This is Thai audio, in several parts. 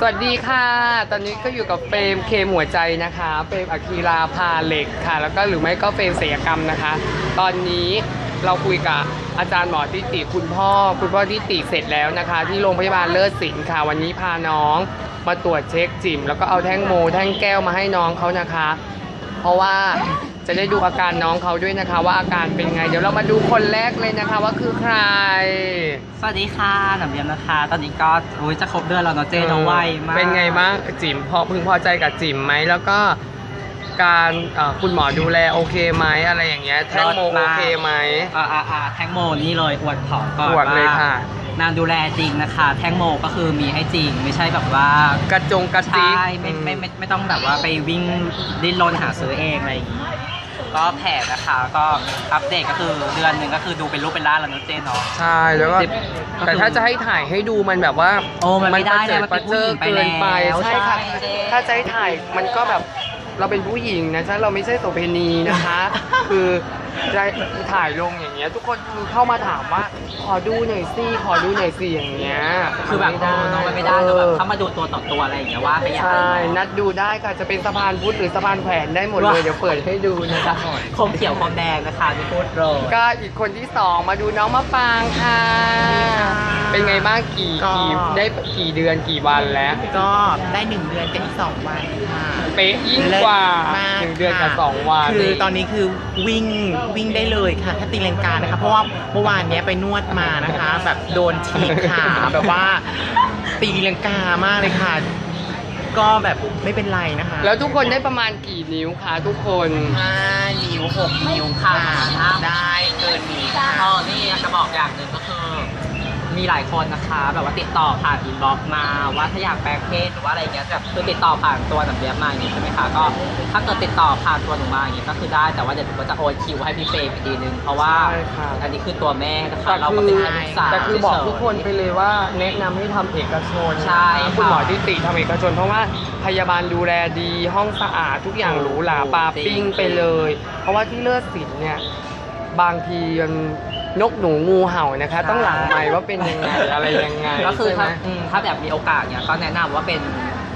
สวัสดีค่ะ ตอนนี้ก็อยู่กับเฟรมเคมหัวใจนะคะเฟรมอาคีราพาเหล็กค่ะ แล้วก็หรือไม่ก็เฟรมเสียกรรมนะคะ ตอนนี้เราคุยกับอาจารย์หมอทิติคุณพ่อ คุณพ่อทิติเสร็จแล้วนะคะ ที่โรงพยาบาลเลิศศิลป์ค่ะ วันนี้พาน้องมาตรวจเช็คจิ่มแล้วก็เอาแท่งโม แท่งแก้วมาให้น้องเขานะคะ เพราะว่า จะได้ดูอาการน้องเขาด้วยนะคะ ว่าอาการเป็นไง เดี๋ยวเรามาดูคนแรกเลยนะคะ ว่าคือใคร สวัสดีค่ะหนำเยียมนะคะ ตอนนี้ก็อุ้ยจะครบเดือนแล้วเนาะเจเนาะไวมากเป็นไงบ้างจิ๋มพอพึงพอใจกับจิ๋มไหมแล้วก็การเอ่อคุณหมอดูแลโอเคไหมอะไรอย่างเงี้ยแท่งโมโอเคไหม อ่าอ่าอ่าแทงโมนี่เลยอวดของก่อนอวดเลยค่ะ นางดูแลจริงนะคะ แทงโมก็คือมีให้จริง ไม่ใช่แบบว่ากระจงกระใช่จิกไม่ไม่ไม่ไม่ต้องแบบว่าไปวิ่งดิ้นรนหาซื้อเองอะไรอย่างงี้ ก็แผนนะคะก็อัปเดตก็คือเดือนหนึ่งก็คือดูเป็นรูปเป็นร่างแล้วเนาะเจเนาะ ใช่แล้วก็สิบแต่ถ้าจะให้ถ่ายให้ดูมันแบบว่าโอ้มันไม่ได้ประเจิดนะมันปเป็ระนผู้เจิหญิดงไปเกินไปแล้วใช่ค่ะใช่เจ๊ถ้าจะให้ถ่ายมันก็แบบ เราเป็นผู้หญิงนะใช่เราไม่ใช่โสเภณีนะคะ คือจะถ่ายลงอย่างเงี้ย ทุกคนคือเข้ามาถามว่า ขอดูหน่อยสิขอดูหน่อยสิอย่างเงี้ยคือแบบไม่เออน้องมันไม่ได้แต่แบบเออถ้ามาดูตัวต่อตัวอะไรอย่างเงี้ยว่าไปอย่างใช่นัดดูได้ค่ะจะเป็นสะพานพุทธหรือสะพานแขวนได้หมดเลยเดี๋ยวเปิดให้ดูนะคะคมเขียวคมแดงนะคะที่พูดเลยก็อีกคนที่สองมาดูน้องมะปรางค่ะ เป็นไงบ้างกี่ก็ กี่ได้กี่เดือนกี่วันแล้ว ก็ได้หนึ่งเดือนกับอีกสองวันค่ะเป๊ะยิ่งกว่าเลิศมากหนึ่งเดือนกับค่ะสองวันคือตอนนี้คือวิ่งวิ่งได้เลยค่ะถ้าตีลังกานะคะ เพราะว่าเมื่อวานเนี้ยไปนวดมานะคะ แบบโดนฉีกขาแบบว่าตีลังกามากเลยค่ะ ก็แบบไม่เป็นไรนะคะแล้วทุกคนได้ประมาณกี่นิ้วคะทุกคน ห้านิ้วหกนิ้วค่ะค่ะได้เกินนี้ค่ะ อ๋อนี่จะบอกอย่างหนึ่งก็คือ มีหลายคนนะคะแบบว่าติดต่อผ่านอินบ็อกซ์มาว่าถ้าอยากแปลงเพศหรือว่าอะไรอย่างเงี้ยแบบคือติดต่อผ่านตัวหนับเลี้ยบมาอย่างงี้ใช่ไหมคะก็ถ้าเกิดติดต่อผ่านตัวหนูมาอย่างงี้ก็คือได้แต่ว่าเดี๋ยวหนูก็จะโอนคิวให้พี่เฟรมอีกทีนึงเพราะว่าใช่ค่ะ อันนี้คือตัวแม่นะคะแต่เราก็คือเป็นแค่ลูกสาวแต่คือบอกเฉยๆทุกคนไปเลยว่าแนะนำให้ทำเอกชนใช่คุณหมอค่ะที่ติทำเอกชน เพราะว่าพยาบาลดูแลดีห้องสะอาดทุกอย่างหรูหราปาปิ้งไปเลย เพราะว่าที่เลือดสินเนี่ยบางทีมัน นกหนูงูเห่านะคะ ต้องหลังไมค์ว่าเป็นยังไงอะไรยังไงก็คือใช่ไหถ้ามอืมถ้าแบบมีโอกาสเนี่ยก็แนะนำว่าเป็น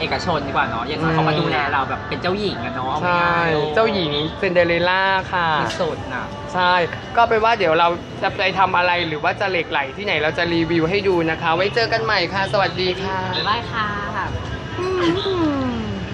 เอกชนดีกว่าเนาะอย่างน้อยเขามาดูแลเราแบบเป็นเจ้าหญิงอะเนาะใช่ เจ้าหญิงเซนเดอเรลล่าค่ะ ที่สุดนะใช่ ก็เป็นว่าเดี๋ยวเราจะไปทำอะไรหรือว่าจะเหล็กไหลที่ไหนเราจะรีวิวให้ดูนะคะ ไว้เจอกันใหม่ค่ะ สวัสดีค่ะ บ๊ายบายค่ะ